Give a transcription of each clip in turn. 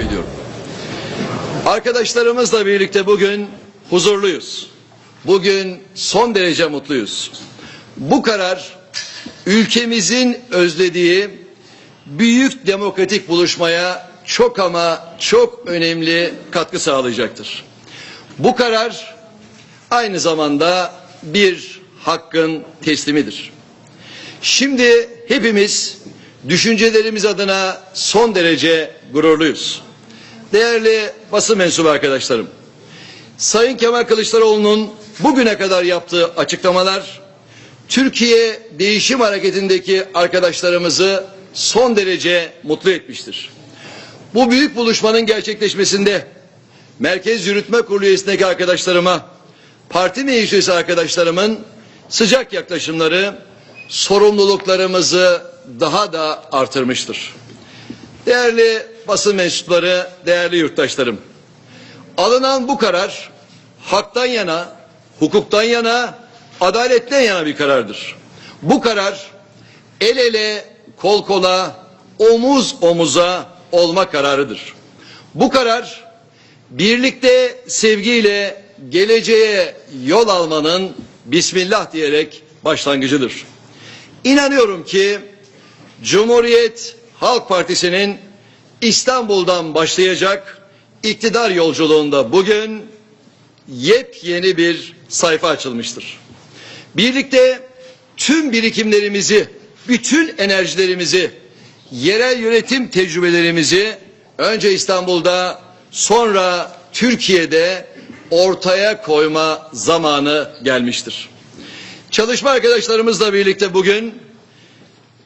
teşekkür ediyorum. Arkadaşlarımızla birlikte bugün huzurluyuz. Bugün son derece mutluyuz. Bu karar ülkemizin özlediği büyük demokratik buluşmaya çok ama çok önemli katkı sağlayacaktır. Bu karar aynı zamanda bir hakkın teslimidir. Şimdi hepimiz düşüncelerimiz adına son derece gururluyuz. Değerli basın mensubu arkadaşlarım, Sayın Kemal Kılıçdaroğlu'nun bugüne kadar yaptığı açıklamalar Türkiye Değişim Hareketi'ndeki arkadaşlarımızı son derece mutlu etmiştir. Bu büyük buluşmanın gerçekleşmesinde Merkez Yürütme Kurulu üyesindeki arkadaşlarıma, parti meclisi arkadaşlarımın sıcak yaklaşımları sorumluluklarımızı daha da artırmıştır. Değerli basın mensupları, değerli yurttaşlarım, alınan bu karar haktan yana, hukuktan yana, adaletten yana bir karardır. Bu karar el ele, kol kola, omuz omuza olma kararıdır. Bu karar birlikte sevgiyle geleceğe yol almanın Bismillah diyerek başlangıcıdır. İnanıyorum ki Cumhuriyet Halk Partisi'nin İstanbul'dan başlayacak iktidar yolculuğunda bugün yepyeni bir sayfa açılmıştır. Birlikte tüm birikimlerimizi, bütün enerjilerimizi, yerel yönetim tecrübelerimizi önce İstanbul'da sonra Türkiye'de ortaya koyma zamanı gelmiştir. Çalışma arkadaşlarımızla birlikte bugün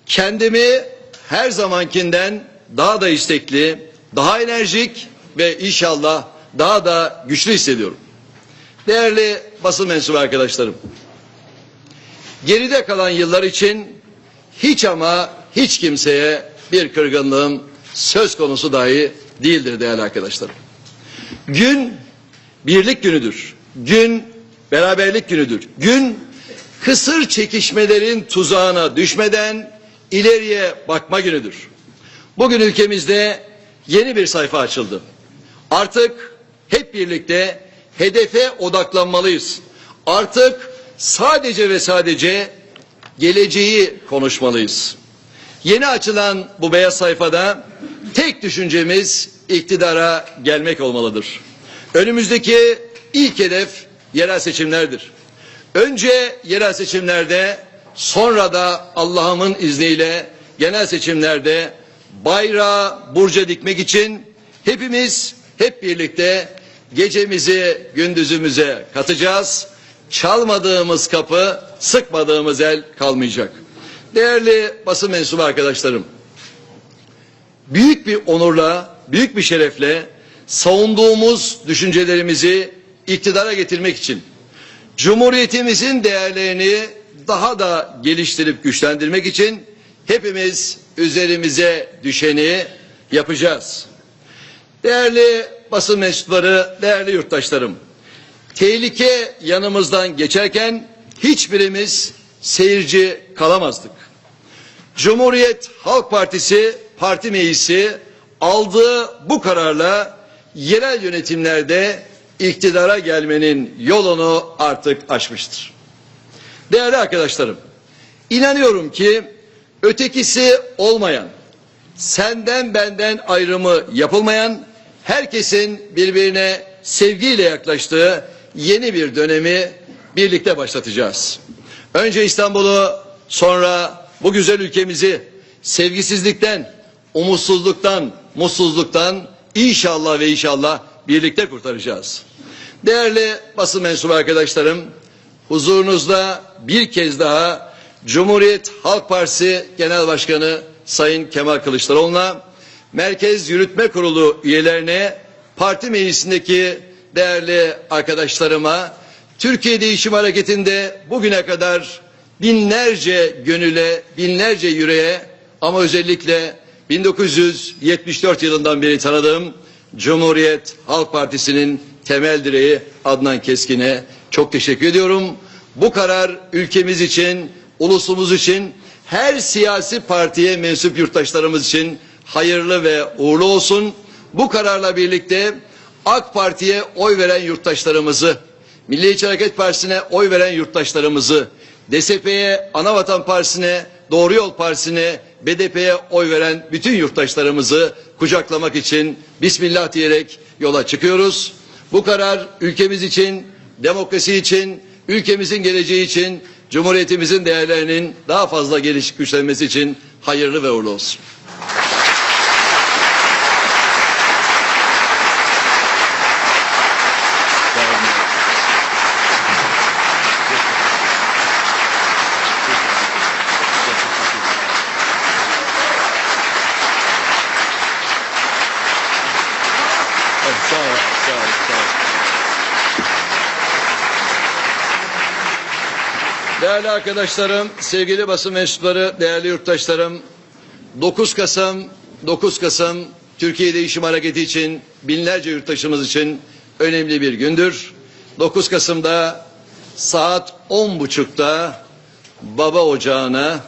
kendimi her zamankinden daha da istekli, daha enerjik ve inşallah daha da güçlü hissediyorum. Değerli basın mensubu arkadaşlarım, geride kalan yıllar için hiç ama hiç kimseye bir kırgınlığım söz konusu dahi değildir değerli arkadaşlarım. Gün birlik günüdür. Gün beraberlik günüdür. Gün kısır çekişmelerin tuzağına düşmeden ileriye bakma günüdür. Bugün ülkemizde yeni bir sayfa açıldı. Artık hep birlikte hedefe odaklanmalıyız. Artık sadece ve sadece geleceği konuşmalıyız. Yeni açılan bu beyaz sayfada tek düşüncemiz iktidara gelmek olmalıdır. Önümüzdeki ilk hedef yerel seçimlerdir. Önce yerel seçimlerde sonra da Allah'ımın izniyle genel seçimlerde bayrağı burca dikmek için hepimiz hep birlikte gecemizi gündüzümüze katacağız. Çalmadığımız kapı, sıkmadığımız el kalmayacak. Değerli basın mensubu arkadaşlarım, büyük bir onurla, büyük bir şerefle savunduğumuz düşüncelerimizi iktidara getirmek için Cumhuriyetimizin değerlerini daha da geliştirip güçlendirmek için hepimiz üzerimize düşeni yapacağız. Değerli basın mensupları, değerli yurttaşlarım, tehlike yanımızdan geçerken hiçbirimiz seyirci kalamazdık. Cumhuriyet Halk Partisi parti meclisi aldığı bu kararla yerel yönetimlerde iktidara gelmenin yolunu artık açmıştır. Değerli arkadaşlarım, inanıyorum ki ötekisi olmayan, senden benden ayrımı yapılmayan, herkesin birbirine sevgiyle yaklaştığı yeni bir dönemi birlikte başlatacağız. Önce İstanbul'u, sonra bu güzel ülkemizi sevgisizlikten, umutsuzluktan, mutsuzluktan inşallah ve inşallah birlikte kurtaracağız. Değerli basın mensubu arkadaşlarım, huzurunuzda bir kez daha Cumhuriyet Halk Partisi Genel Başkanı Sayın Kemal Kılıçdaroğlu'na, Merkez Yürütme Kurulu üyelerine, parti meclisindeki değerli arkadaşlarıma, Türkiye Değişim Hareketi'nde bugüne kadar binlerce gönüle, binlerce yüreğe ama özellikle 1974 yılından beri tanıdığım Cumhuriyet Halk Partisi'nin temel direği Adnan Keskin'e çok teşekkür ediyorum. Bu karar ülkemiz için, ulusumuz için, her siyasi partiye mensup yurttaşlarımız için hayırlı ve uğurlu olsun. Bu kararla birlikte AK Parti'ye oy veren yurttaşlarımızı, Milliyetçi Hareket Partisi'ne oy veren yurttaşlarımızı, DSP'ye, Anavatan Partisi'ne, Doğru Yol Partisi'ne, BDP'ye oy veren bütün yurttaşlarımızı kucaklamak için Bismillah diyerek yola çıkıyoruz. Bu karar ülkemiz için, demokrasi için, ülkemizin geleceği için, Cumhuriyetimizin değerlerinin daha fazla gelişip güçlenmesi için hayırlı ve uğurlu olsun. Evet, sağ ol, sağ ol, sağ ol. Değerli arkadaşlarım, sevgili basın mensupları, değerli yurttaşlarım, 9 Kasım, 9 Kasım Türkiye Değişim Hareketi için binlerce yurttaşımız için önemli bir gündür. 9 Kasım'da saat 10.30'da Baba Ocağı'na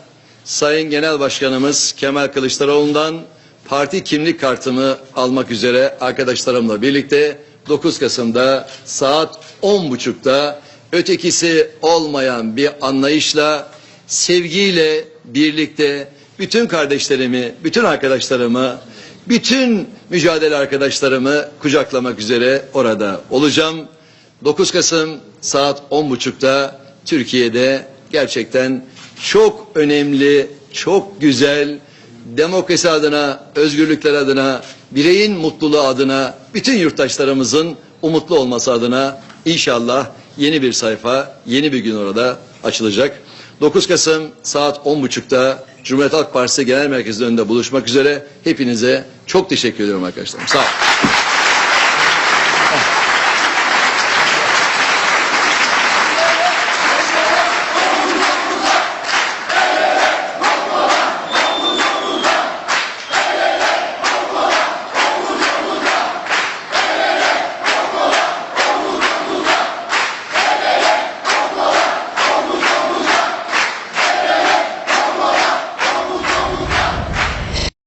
Sayın Genel Başkanımız Kemal Kılıçdaroğlu'ndan parti kimlik kartımı almak üzere arkadaşlarımla birlikte 9 Kasım'da saat 10.30'da ötekisi olmayan bir anlayışla sevgiyle birlikte bütün kardeşlerimi, bütün arkadaşlarımı, bütün mücadele arkadaşlarımı kucaklamak üzere orada olacağım. 9 Kasım saat 10.30'da Türkiye'de gerçekten çok önemli, çok güzel, demokrasi adına, özgürlükler adına, bireyin mutluluğu adına, bütün yurttaşlarımızın umutlu olması adına inşallah yeni bir sayfa, yeni bir gün orada açılacak. 9 Kasım saat 10.30'da Cumhuriyet Halk Partisi Genel Merkezi'nin önünde buluşmak üzere hepinize çok teşekkür ediyorum arkadaşlar. Sağ olun.